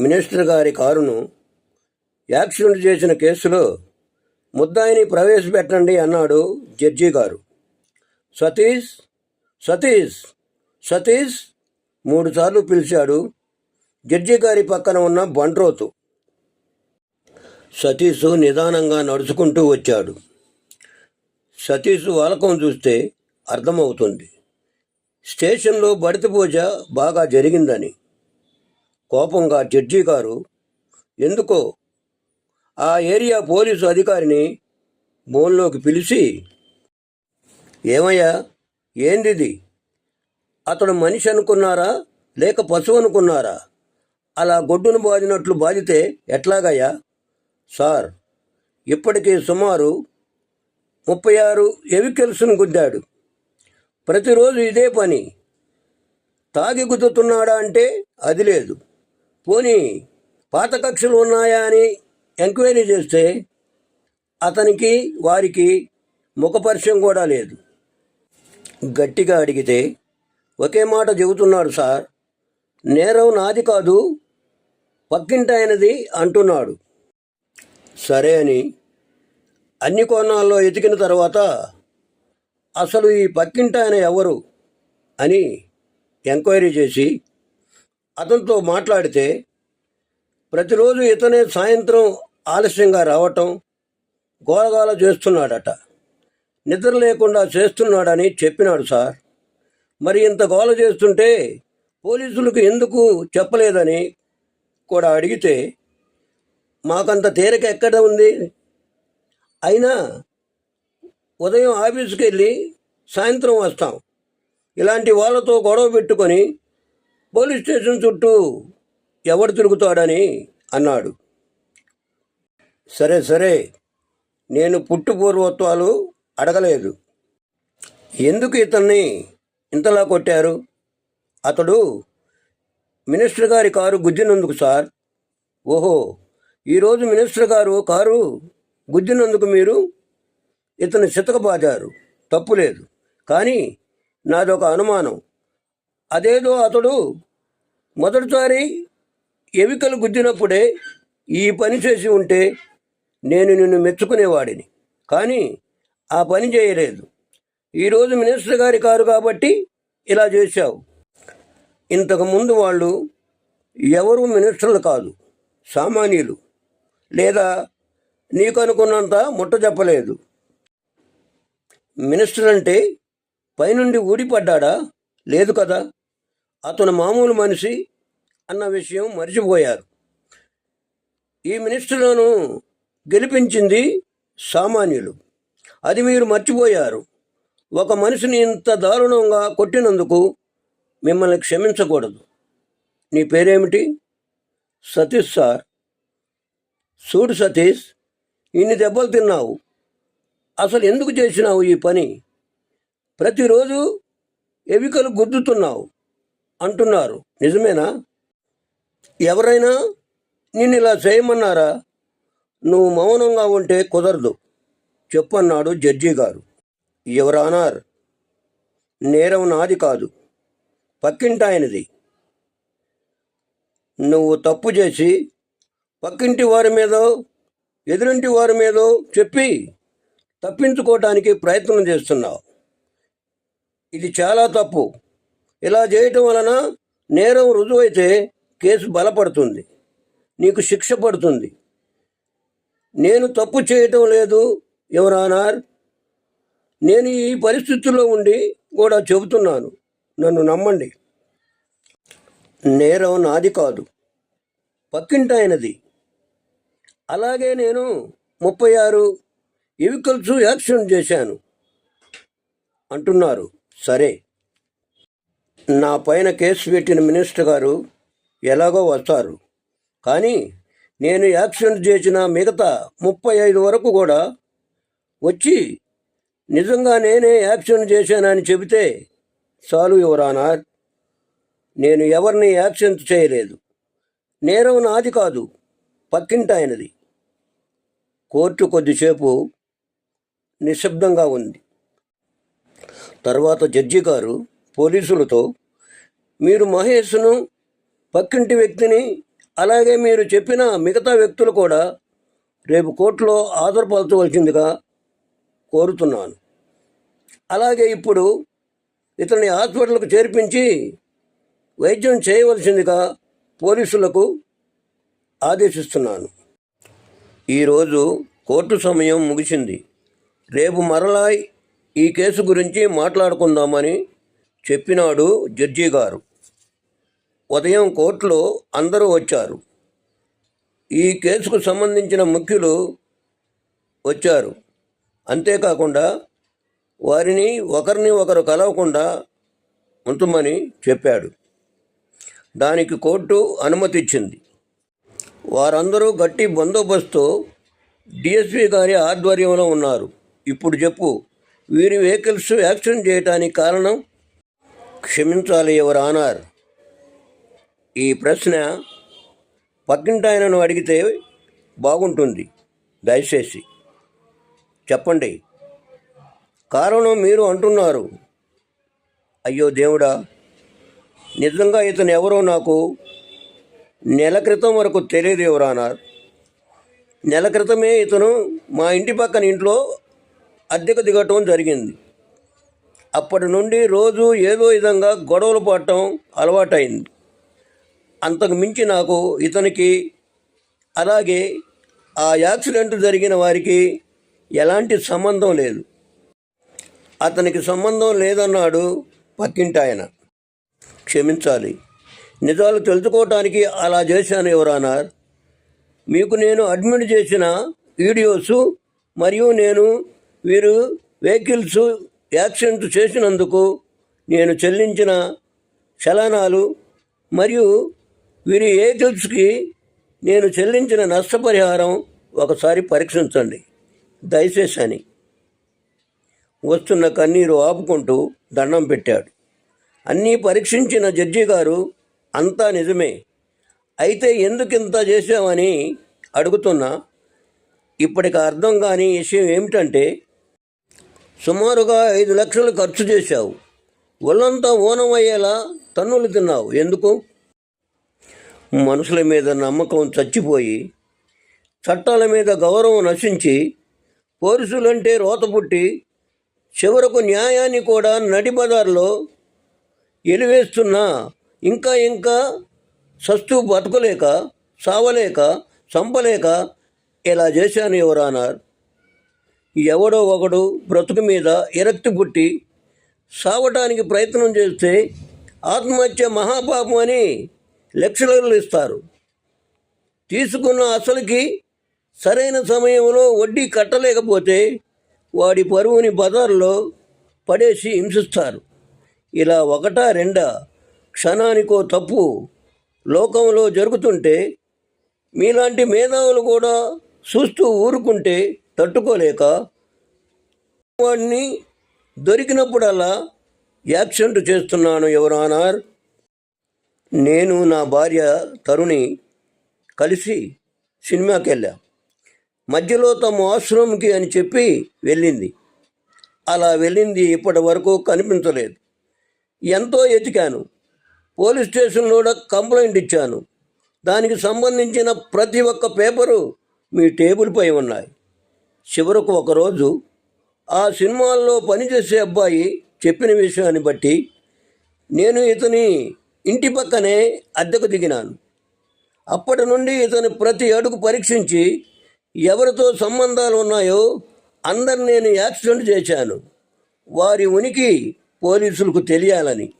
Minister గారి కారును accident చేసిన కేసులో ముద్దాయిని ప్రవేశపెట్టండి అన్నాడు జడ్జి గారు. సతీష్ సతీష్ సతీష్ మూడుసార్లు పిలిచాడు. జడ్జి గారి పక్కన ఉన్న బండ్రోతు సతీష్ నిదానంగా నడుచుకుంటూ వచ్చాడు. సతీష్ వాలకం చూస్తే అర్థమవుతుంది. స్టేషన్లో బడిత పూజ బాగా జరిగిందని కోపంగా జడ్జి గారు ఎందుకో? ఆ ఏరియా పోలీసు అధికారిని బోన్లోకి పిలిచి ఏమయ్యా ఏందిది? అతడు మనిషి అనుకున్నారా? లేక పశువు అనుకున్నారా? అలా గొడ్డును బాదినట్లు బాధితే ఎట్లాగయ్యా? సార్ ఇప్పటికీ సుమారు ముప్పై ఆరు ఎవికెల్స్ను గుద్దాడు. ప్రతిరోజు ఇదే పని. తాగి గుద్దుతున్నాడా అంటే అది లేదు. పోనీ పాత కక్షలు ఉన్నాయా అని ఎంక్వైరీ చేస్తే అతనికి వారికి ముఖపరిచయం కూడా లేదు. గట్టిగా అడిగితే ఒకే మాట చెబుతున్నాడు సార్ నేరం నాది కాదు పక్కింటాయనది అంటున్నాడు. సరే అని అన్ని కోణాల్లో ఎతికిన తర్వాత అసలు ఈ పక్కింటాయన ఎవరు? అని ఎంక్వైరీ చేసి అతనితో మాట్లాడితే ప్రతిరోజు ఇతనే సాయంత్రం ఆలస్యంగా రావటం గోలగోల చేస్తున్నాడట. నిద్ర లేకుండా చేస్తున్నాడని చెప్పినాడు సార్. మరి ఇంత గోల చేస్తుంటే పోలీసులకు ఎందుకు చెప్పలేదని కూడా అడిగితే మాకంత తీరిక ఎక్కడ ఉంది? అయినా ఉదయం ఆఫీస్కి వెళ్ళి సాయంత్రం వస్తాం. ఇలాంటి వాళ్ళతో గొడవ పెట్టుకొని పోలీస్ స్టేషన్ చుట్టూ ఎవడు తిరుగుతాడని అన్నాడు. సరే సరే నేను పుట్టు పూర్వత్వాలు అడగలేదు. ఎందుకు ఇతన్ని ఇంతలా కొట్టారు? అతడు మినిస్టర్ గారి కారు గుద్దినందుకు సార్. ఓహో ఈరోజు మినిస్టర్ గారు కారు గుద్దినందుకు మీరు ఇతను చితకబాదారు. తప్పు లేదు. కానీ నాదొక అనుమానం. అదేదో అతడు మొదటిసారి ఎవికలు గుద్దినప్పుడే ఈ పని చేసి ఉంటే నేను నిన్ను మెచ్చుకునేవాడిని. కానీ ఆ పని చేయలేదు. ఈరోజు మినిస్టర్ గారి కారు కాబట్టి ఇలా చేశావు. ఇంతకుముందు వాళ్ళు ఎవరు మినిస్టర్లు కాదు సామాన్యులు. లేదా నీకు అనుకున్నంత ముట్ట చెప్పలేదు. మినిస్టర్ అంటే పైనుండి ఊడిపడ్డాడా? లేదు కదా. అతను మామూలు మనిషి అన్న విషయం మర్చిపోయారు. ఈ మినిస్టర్లను గెలిపించింది సామాన్యులు. అది మీరు మర్చిపోయారు. ఒక మనిషిని ఇంత దారుణంగా కొట్టినందుకు మిమ్మల్ని క్షమించకూడదు. నీ పేరేమిటి? సతీష్ సార్. చూడు సతీష్ ఇన్ని దెబ్బలు తిన్నావు. అసలు ఎందుకు చేసినావు ఈ పని? ప్రతిరోజు ఎవికలు గుద్దుతున్నావు అంటున్నారు. నిజమేనా? ఎవరైనా నిన్ను ఇలా చేయమన్నారా? నువ్వు మౌనంగా ఉంటే కుదరదు చెప్పన్నాడు జడ్జి గారు. ఎవరానార్ నేరం నాది కాదు పక్కింటాయనది. నువ్వు తప్పు చేసి పక్కింటి వారి మీదో ఎదురింటి వారి మీదో చెప్పి తప్పించుకోవటానికి ప్రయత్నం చేస్తున్నావు. ఇది చాలా తప్పు. ఇలా చేయటం వలన నేరం రుజువైతే కేసు బలపడుతుంది. నీకు శిక్ష పడుతుంది. నేను తప్పు చేయటం లేదు ఎవరానార్ నేను ఈ పరిస్థితుల్లో ఉండి కూడా చెబుతున్నాను. నన్ను నమ్మండి. నేరం నాది కాదు. పక్కింటాయనది. అలాగే నేను ముప్పై ఆరు ఎవికల్స్ యాక్షన్ చేశాను. అంటున్నారు. సరే. నా పైన కేసు పెట్టిన మినిస్టర్ గారు ఎలాగో వస్తారు. కానీ నేను యాక్సిడెంట్ చేసిన మిగతా ముప్పై ఐదు వరకు కూడా వచ్చి నిజంగా నేనే యాక్సిడెంట్ చేశానని చెబితే చాలు యువరానార్ నేను ఎవరిని యాక్సిడెంట్ చేయలేదు. నేరం నాది కాదు పక్కింటాయనది. కోర్టు కొద్దిసేపు నిశ్శబ్దంగా ఉంది. తర్వాత జడ్జి గారు పోలీసులతో మీరు మహేష్ను పక్కింటి వ్యక్తిని అలాగే మీరు చెప్పిన మిగతా వ్యక్తులు కూడా రేపు కోర్టులో హాజరుపరచవలసిందిగా కోరుతున్నాను. అలాగే ఇప్పుడు ఇతని హాస్పిటల్కు చేర్పించి వైద్యం చేయవలసిందిగా పోలీసులకు ఆదేశిస్తున్నాను. ఈరోజు కోర్టు సమయం ముగిసింది. రేపు మరలా ఈ కేసు గురించి మాట్లాడుకుందామని చెప్పినాడు జడ్జి గారు. ఉదయం కోర్టులో అందరూ వచ్చారు. ఈ కేసుకు సంబంధించిన ముఖ్యులు వచ్చారు. అంతేకాకుండా వారిని ఒకరిని ఒకరు కలవకుండా ఉంటుమని చెప్పాడు. దానికి కోర్టు అనుమతిచ్చింది. వారందరూ గట్టి బందోబస్తు డిఎస్పి గారి ఆధ్వర్యంలో ఉన్నారు. ఇప్పుడు చెప్పు వీరి వెహికల్స్ యాక్సిడెంట్ చేయడానికి కారణం? క్షమించాలి ఎవరు ఆనార్ ఈ ప్రశ్న పక్కింటాయనను అడిగితే బాగుంటుంది. దయచేసి చెప్పండి. కారణం మీరు అంటున్నారు. అయ్యో దేవుడా! నిజంగా ఇతను ఎవరో నాకు నెల క్రితం వరకు తెలియదు ఎవరన్నారు నెల క్రితమే ఇతను మా ఇంటి పక్కన ఇంట్లో అద్దెకు దిగటం జరిగింది. అప్పటి నుండి రోజు ఏదో విధంగా గొడవలు పడటం అలవాటైంది. అంతకు మించి నాకు ఇతనికి అలాగే ఆ యాక్సిడెంట్ జరిగిన వారికి ఎలాంటి సంబంధం లేదు. అతనికి సంబంధం లేదన్నాడు పక్కింటాయన. క్షమించాలి. నిజాలు తెలుసుకోవటానికి అలా చేశాను ఎవరన్నారు మీకు నేను అడ్మిట్ చేసిన వీడియోస్ మరియు నేను వీరు వెహికల్స్ యాక్సిడెంట్ చేసినందుకు నేను చెల్లించిన చలనాలు మరియు వీరి ఏజెంట్స్కి నేను చెల్లించిన నష్టపరిహారం ఒకసారి పరీక్షించండి. దయచేసి అని వస్తున్న కన్నీరు ఆపుకుంటూ దండం పెట్టాడు. అన్నీ పరీక్షించిన జడ్జి గారు అంతా నిజమే. అయితే ఎందుకు ఇంత అడుగుతున్నా. ఇప్పటికి అర్థం కాని విషయం ఏమిటంటే సుమారుగా ఐదు లక్షలు ఖర్చు చేశావు. ఒళ్ళంతా ఓనం అయ్యేలా తన్నులు తిన్నావు. ఎందుకు? మనుషుల మీద నమ్మకం చచ్చిపోయి చట్టాల మీద గౌరవం నశించి పోలీసులంటే రోత పుట్టి చివరకు న్యాయాన్ని కూడా నడిబజార్లో ఎలివేస్తున్నా ఇంకా ఇంకా సస్తూ బతకలేక సావలేక చంపలేక ఇలా చేశాను ఎవరన్నారు ఎవడో ఒకడు బ్రతుకు మీద ఎరక్తి పుట్టి సావటానికి ప్రయత్నం చేస్తే ఆత్మహత్య మహాపాపం అని లెక్చరర్లు ఇస్తారు. తీసుకున్న అసలుకి సరైన సమయంలో వడ్డీ కట్టలేకపోతే వాడి పరువుని బజార్లో పడేసి హింసిస్తారు. ఇలా ఒకటా రెండా క్షణానికో తప్పు లోకంలో జరుగుతుంటే మీలాంటి మేధావులు కూడా చూస్తూ ఊరుకుంటే తట్టుకోలేక వాడిని దొరికినప్పుడల్లా యాక్సిడెంట్ చేస్తున్నాను ఎవరానార్ నేను నా భార్య తరుణి కలిసి సినిమాకి వెళ్ళాం మధ్యలో తమ ఆశ్రమంకి అని చెప్పి వెళ్ళింది. అలా వెళ్ళింది ఇప్పటి వరకు కనిపించలేదు. ఎంతో ఎతికాను. పోలీస్ స్టేషన్లో కూడా కంప్లైంట్ ఇచ్చాను. దానికి సంబంధించిన ప్రతి ఒక్క పేపరు మీ టేబుల్పై ఉన్నాయి. చివరకు ఒకరోజు ఆ సినిమాల్లో పనిచేసే అబ్బాయి చెప్పిన విషయాన్ని బట్టి నేను ఇతని ఇంటి పక్కనే అద్దెకు దిగినాను. అప్పటి నుండి ఇతను ప్రతి అడుగు పరీక్షించి ఎవరితో సంబంధాలు ఉన్నాయో అందరు నేను యాక్సిడెంట్ చేశాను. వారి ఉనికి పోలీసులకు తెలియాలని.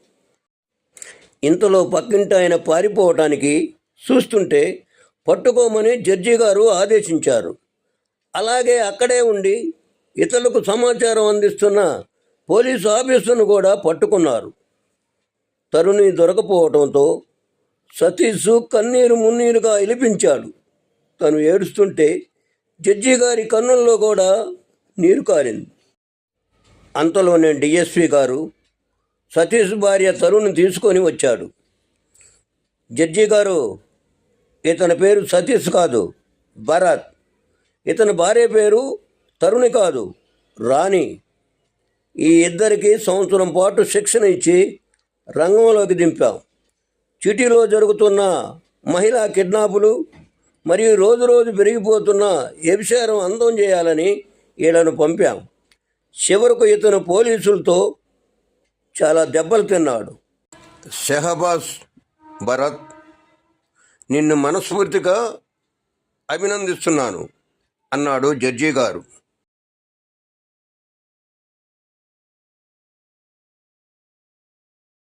ఇంతలో పక్కింటి ఆయన పారిపోవటానికి చూస్తుంటే పట్టుకోమని జడ్జి గారు ఆదేశించారు. అలాగే అక్కడే ఉండి ఇతరులకు సమాచారం అందిస్తున్న పోలీసు ఆఫీసును కూడా పట్టుకున్నారు. తరుణి దొరకపోవడంతో సతీష్ కన్నీరు మున్నీరుగా ఇలిపించాడు. తను ఏడుస్తుంటే జడ్జి గారి కన్నుల్లో కూడా నీరు కారింది. అంతలోనే డిఎస్పి గారు సతీష్ భార్య తరుణ్ తీసుకొని వచ్చాడు. జడ్జి గారు ఇతని పేరు సతీష్ కాదు భరత్. ఇతని భార్య పేరు తరుణి కాదు రాణి. ఈ ఇద్దరికి సంవత్సరం పాటు శిక్షణ ఇచ్చి రంగంలోకి దింపాం. సిటీలో జరుగుతున్న మహిళా కిడ్నాపులు మరియు రోజు రోజు పెరిగిపోతున్న వ్యభిచారం అందం చేయాలని ఈయనను పంపాం. చివరకు ఇతను పోలీసులతో చాలా దెబ్బలు తిన్నాడు. షెహబాస్ భరత్ నిన్ను మనస్ఫూర్తిగా అభినందిస్తున్నాను అన్నాడు జడ్జి గారు.